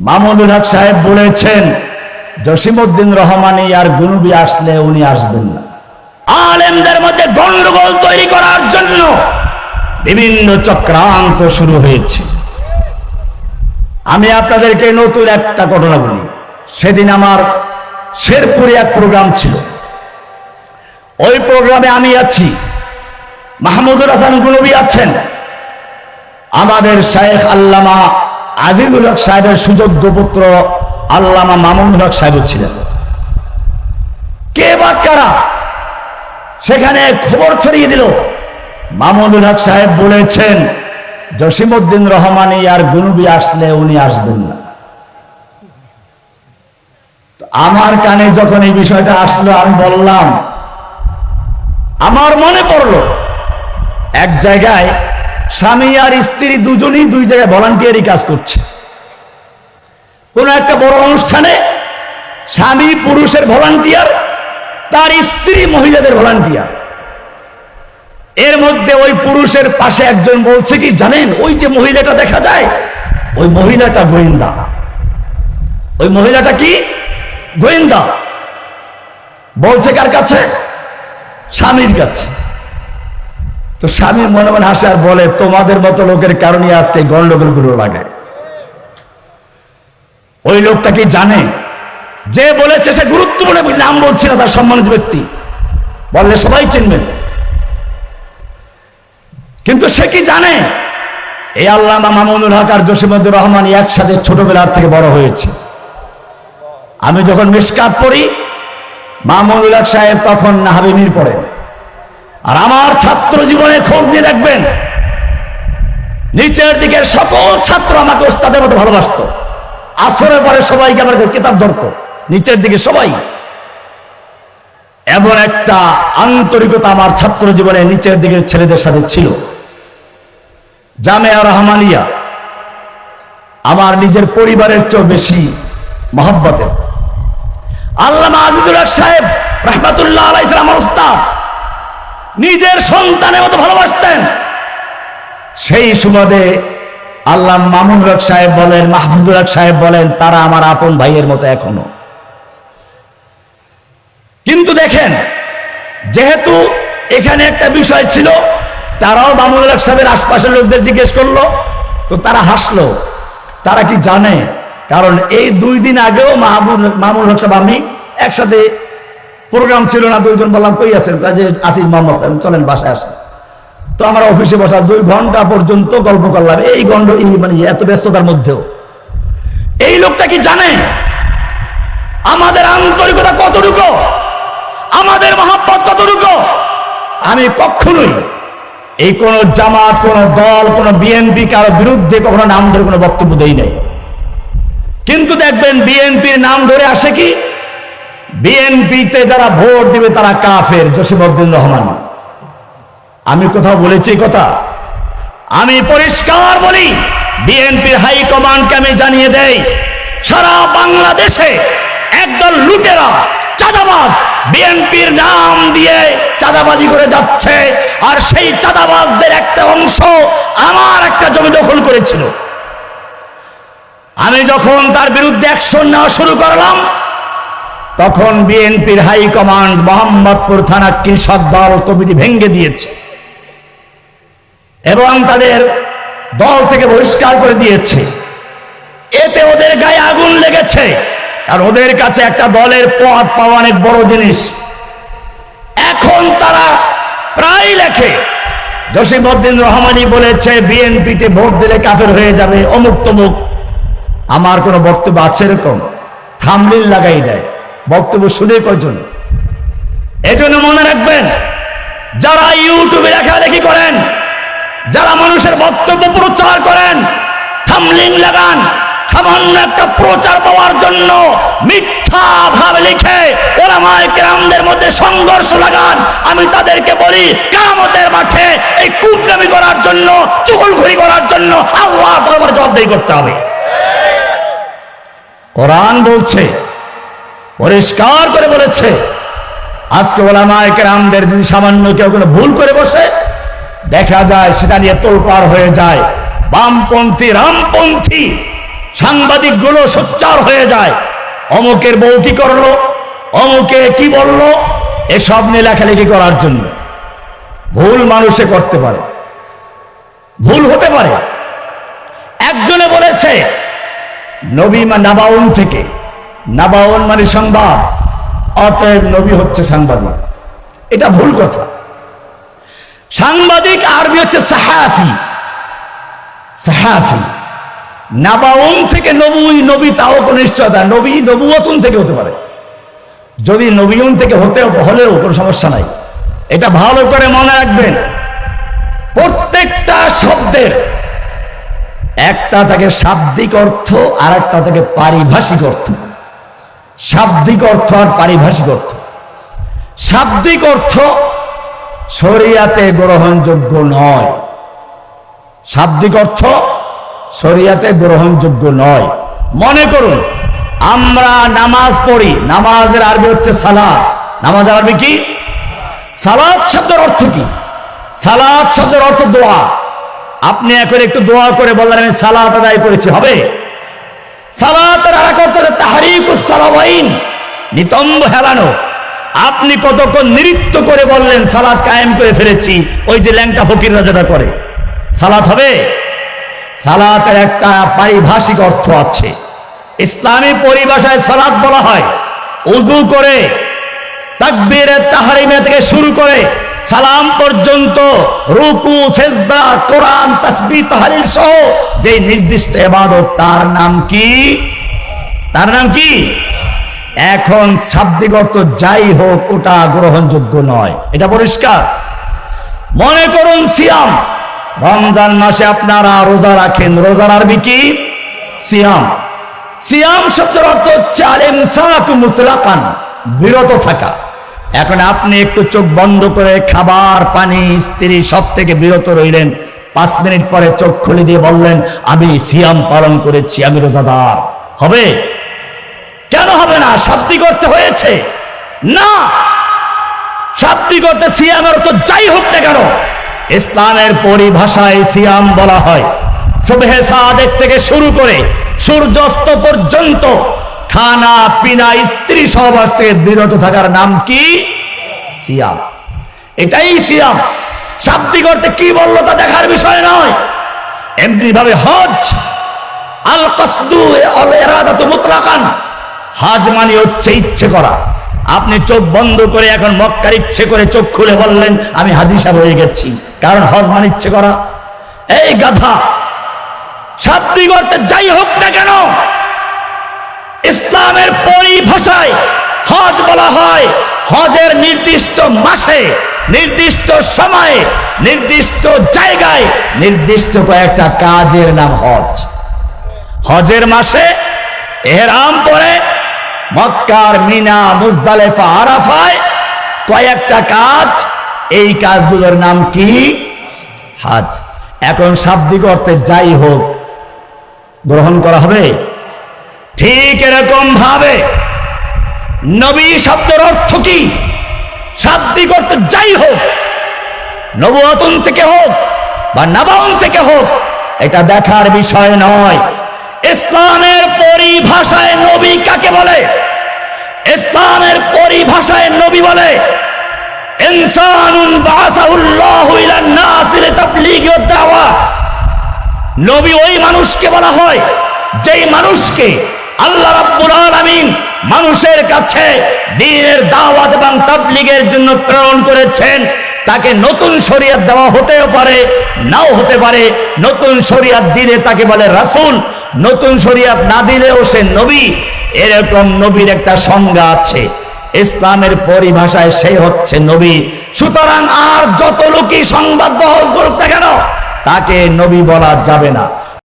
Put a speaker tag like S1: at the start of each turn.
S1: মামুনুল হক সাহেব বলেছেন, জসিমউদ্দিন রহমানি আর গুনবি আসলে উনি আসবেন না। আলেমদের মধ্যে গন্ডগোল তৈরি করার জন্য বিভিন্ন চক্রান্ত শুরু হয়েছে। আমি আপনাদেরকে নতুন একটা ঘটনা বলি। সেদিন আমার শেরপুরে এক প্রোগ্রাম ছিল। ওই প্রোগ্রামে আমি আছি। মাহমুদুল হাসান গুনবি আছেন। আমাদের শায়েখ আল্লামা আজিজুল হক সাহেবের সুযোগ্য পুত্র আল্লামা মামুনুল হক সাহেব ছিলেন। কে বা কারা? সেখানে খবর ছড়িয়ে দিল। মামুনুল হক সাহেব বলেছেন, জসিমউদ্দিন রহমানি আর গুনবি আসলে উনি আসবেন না। আমার কানে যখন এই বিষয়টা আসলো, আমি বললাম, আমার মনে পড়ল, এক জায়গায় স্বামী আর স্ত্রী দুজনেই দুই জায়গায় ভলান্টিয়ারি কাজ করছে। কোন একটা বড় অনুষ্ঠানে স্বামী পুরুষের ভলান্টিয়ার তার স্ত্রী মহিলাদের ভলান্টিয়ার এর মধ্যে ওই পুরুষের পাশে একজন বলছে কি, জানেন, ওই যে মহিলাটা দেখা যায়, ওই মহিলাটা গোয়েন্দা। ওই মহিলাটা কি? গোয়েন্দা। বলছে কার কাছে? স্বামীর কাছে। তো স্বামী মনে মনে হাসে আর বলে, তোমাদের মতো লোকের কারণে আজকে এই গন্ডগোলগুলো লাগে। ওই লোকটা কি জানে? যে বলেছে সে গুরুত্বপূর্ণ নাম বলছি না, তার সম্মানিত ব্যক্তি। বললে সবাই চিনবেন কিন্তু সে কি জানে? এই আল্লামা মামুনুল হক আর জসিমুদ্দুর রহমান একসাথে ছোটবেলার থেকে বড় হয়েছে। আমি যখন মিসকাত পড়ি, মামুনুল হক সাহেব তখন নাহাবিমির পড়েন। আর আমার ছাত্র জীবনে খোঁজ নিয়ে রাখবেন নিচের দিকের সকল ছাত্র আমাকে ওস্তাদের মতো ভালোবাসত। আসরের পরে সবাইকে আমার কিতাব ধরতো। নিচের দিকে সবাই। এমন একটা আন্তরিকতা আমার ছাত্র জীবনে নিচের দিকের ছেলেদের সাথে ছিল। জামেয়া রহমানিয়া, আমার নিজের পরিবারের চেয়েও বেশি মহব্বতের। আল্লামা আজিজুল সাহেব রহমাতুল্লাহ আলাইহিস আমার উস্তাদ নিজের সন্তানের মতো ভালোবাসতেন। সেই সুবাদে আল্লাহ মামুন হক সাহেব বলেন মাহমুদুল হক সাহেব বলেন, তারা আমার আপন ভাইয়ের মতো এখনও। কিন্তু দেখেন, যেহেতু এখানে একটা বিষয় ছিল, তারাও মামুনুল হক সাহেবের আশপাশের লোকদের জিজ্ঞেস করল, তো তারা হাসলো। তারা কি জানে? কারণ এই দুই দিন আগেও মাহমুদ মামুন হক সাহেব, আমি একসাথে প্রোগ্রাম ছিল না, দুইজন বললাম, কই আছেন? কাজে আসিফ মোহাম্মদ চলেন বাসায় আসেন তো আমরা অফিসে বসা দুই ঘণ্টা পর্যন্ত গল্প করলাম। এই গন্ড মানে এত ব্যস্ততার মধ্যেও। এই লোকটা কি জানে আমাদের আন্তরিকতা কতটুকু? আমাদের মহাব্বত কতটুকু? আমি কখনোই এই কোন জামাত, কোন দল, কোন বিএনপি কারও বিরুদ্ধে কখনো নাম ধরে কোনো বক্তব্য দেই নাই। কিন্তু দেখবেন বিএনপির নাম ধরে আসে কি? বিএনপিতে যারা ভোট দিবে তারা কাফের, জসিমউদ্দিন রহমান। আমি কোথাও বলেছি কথা? আমি পরিষ্কার বলি বিএনপির হাইকমান্ডকে আমি জানিয়ে দেই, সারা বাংলাদেশে একদল লুটেরা, চাঁদাবাজ বিএনপির নাম দিয়ে চাঁদাবাজি করে যাচ্ছে, আর সেই চাঁদাবাজদের একটা অংশ আমার একটা জমি দখল করেছিল। আমি যখন তার বিরুদ্ধে অ্যাকশন নেওয়া শুরু করলাম তখন বিএনপির হাইকমান্ড মোহাম্মদপুর থানা কৃষক দল কমিটি ভেঙ্গে দিয়েছে এবং তাদের দল থেকে বহিষ্কার করে দিয়েছে। এতে ওদের গায়ে আগুন লেগেছে। আর ওদের কাছে একটা দলের পথ পাওয়া অনেক বড় জিনিস। এখন তারা প্রায় লেখে। জসিমউদ্দিন রহমানি বলেছে, বিএনপিতে ভোট দিলে কাফের হয়ে যাবে, অমুক তমুক। আমার কোনো বক্তব্য আছে এরকম? থামলিল লাগাই দেয়। বক্তব্য শুনে কয়জন? এজন্য মনে রাখবেন, যারা ইউটিউবে লেখালেখি করেন, যারা মানুষের বক্তব্য প্রচার করেন থামলিং লাগান, সামান্য একটা প্রচার পাওয়ার জন্য মিথ্যা ভাব লিখে ওলামায় কেরামদের মধ্যে সংঘর্ষ লাগান। আমি তাদেরকে বলি কামতের মাঠে এই কুকরামি করার জন্য, চুগলখড়ি করার জন্য আল্লাহ তোমার জবাবদারি করতে হবে। কোরআন বলছে পরিষ্কার করে বলেছে। আজকে ওলামায় কেরামদের যদি সামান্য কেউ কোনো ভুল করে বসে, দেখা যায় সেটা নিয়ে তোলপাড় হয়ে যায়, বামপন্থী, রামপন্থী সাংবাদিকগুলো সোচ্চার হয়ে যায়। অমুকের বউ কি করল? অমুকে কি বলল? এসব নিয়ে লেখালেখি করার জন্য। ভুল মানুষে করতে পারে। ভুল হতে পারে। একজনে বলেছে, নবী নাবাউন থেকে নাবাউন মানে সংবাদ, অতএব নবী হচ্ছে সাংবাদিক। এটা ভুল কথা। সাংবাদিক আরবি হচ্ছে সাহাফি। সাহাফি। নাবাউন থেকে নবুই নবী তাও কোনো নিশ্চয়তা, নবী নবুয়তুন থেকে হতে পারে। যদি নবীন থেকে হতে, হলেও কোনো সমস্যা নাই। এটা ভালো করে মনে রাখবেন। প্রত্যেকটা শব্দের, একটা থাকে শাব্দিক অর্থ আর একটা থাকে পারিভাষিক অর্থ। শাব্দিক অর্থ আর পারিভাষিক অর্থ। শাব্দিক অর্থ শরিয়াতে গ্রহণযোগ্য নয়। শাব্দিক অর্থ শরিয়াতে গ্রহণযোগ্য নয়। মনে করুন, আমরা নামাজ পড়ি, নামাজের আরবি হচ্ছে সালাদ নামাজের আরবি কি? সালাদ শব্দের অর্থ কি? সালাদ শব্দের অর্থ দোয়া। আপনি এখন একটু দোয়া করে বললেন, আমি সালাত আদায় করেছি, হবে? সালাতের এক অর্থ হচ্ছে নিতম্ব হেলানো। আপনি কতক্ষণ নৃত্য করে বললেন সালাদ কায়েম করে ফেলেছি, ওই যে ল্যাংটা ফকিররা যেটা করে। সালাত হবে? সালাতের একটা পারিভাষিক অর্থ আছে। ইসলামী পরিভাষায় সালাত বলা হয় উজু করে তাকবীরের তাহারিমে থেকে শুরু করে সালাম পর্যন্ত, রুকু, সেজদা, কোরআন তসবি তাহারির সহ যে নির্দিষ্ট এবাদত, তার নাম কি? তার নাম কি? এখন শাব্দিক অর্থ যাই হোক, ওটা গ্রহণযোগ্য নয়। এটা পরিষ্কার। মনে করুন সিয়াম। রমজান মাসে আপনারা রোজা রাখেন। রোজার আরবি কি? সিয়াম। সিয়াম শব্দের অর্থ হচ্ছে আলেম সালাক মুতলাকান, বিরত থাকা। এখন আপনি একটু চোখ বন্ধ করে খাবার, পানি, স্ত্রী সব থেকে বিরত রইলেন। পাঁচ মিনিট পরে চোখ খুলে দিয়ে বললেন, আমি সিয়াম পালন করেছি, আমি রোজাদার। হবে? কেন হবে না? শাব্দিক অর্থে হয়েছে। না! শাব্দিক অর্থে সিয়ামের অর্থ যাই হোক না কেন, ইসলামের পরিভাষায় সিয়াম বলা হয়। সুবহে সাদেক থেকে শুরু করে সূর্যাস্ত পর্যন্ত খানা, পিনা, স্ত্রী সহবাস থেকে বিরত থাকার নাম কি? সিয়াম। এটাই সিয়াম। শাব্দিক অর্থে কি বলল তা দেখার বিষয় নয়। এমনি ভাবে হজ আল কসদু আল এরাদাত মুতলাকান। হাজ মানে হচ্ছে ইচ্ছে করা। আপনি চোখ বন্ধ করে এখন মক্কার ইচ্ছে করে চোখ খুলে বললেন, আমি হাজি সাহেব হয়ে গেছি। কারণ হজ মানে ইচ্ছে করা। এই গাধা, শাব্দিক অর্থে যাই হোক না কেন ইসলামের পরিভাষায় হজ বলা হয়, হজের নির্দিষ্ট মাসে, নির্দিষ্ট সময়ে, নির্দিষ্ট জায়গায়, নির্দিষ্ট কয়েকটা কাজের নাম হজ। হজের মাসে এহরাম পরে মক্কার মিনা, মুজদালেফা, আরাফায় কয়েকটা কাজ। এই কাজগুলোর নাম কি? হাজ। এখন শাব্দিক অর্থে যাই হোক, গ্রহণ করা হবে? ঠিক এরকম ভাবে নবী শব্দের অর্থ কি? শাব্দিক অর্থ যাই হোক নবতন থেকে হোক বা নাবাউন থেকে হোক, এটা দেখার বিষয় নয়। ইসলামের পরিভাষায় নবী কাকে বলে? ইসলামের পরিভাষায় নবী বলে নবী ওই মানুষকে বলা হয়, যেই মানুষকে আল্লাহ রাব্বুল আলামিন মানুষের কাছে দ্বীনের দাওয়াত এবং তাবলীগের জন্য প্রেরণ করেছেন। তাকে নতুন শরীয়ত দেওয়া হতেও পারে, নাও হতে পারে। নতুন শরীয়ত দিলে তাকে বলে রাসূল, নতুন শরীয়ত না দিলেও সে নবী। এরকম নবীর একটা সংজ্ঞা আছে, ইসলামের পরিভাষায় সে হচ্ছে নবী। সুতরাং আর যত লোকই সংবাদ বহন করুক না কেন, তাকে নবী বলা যাবে না।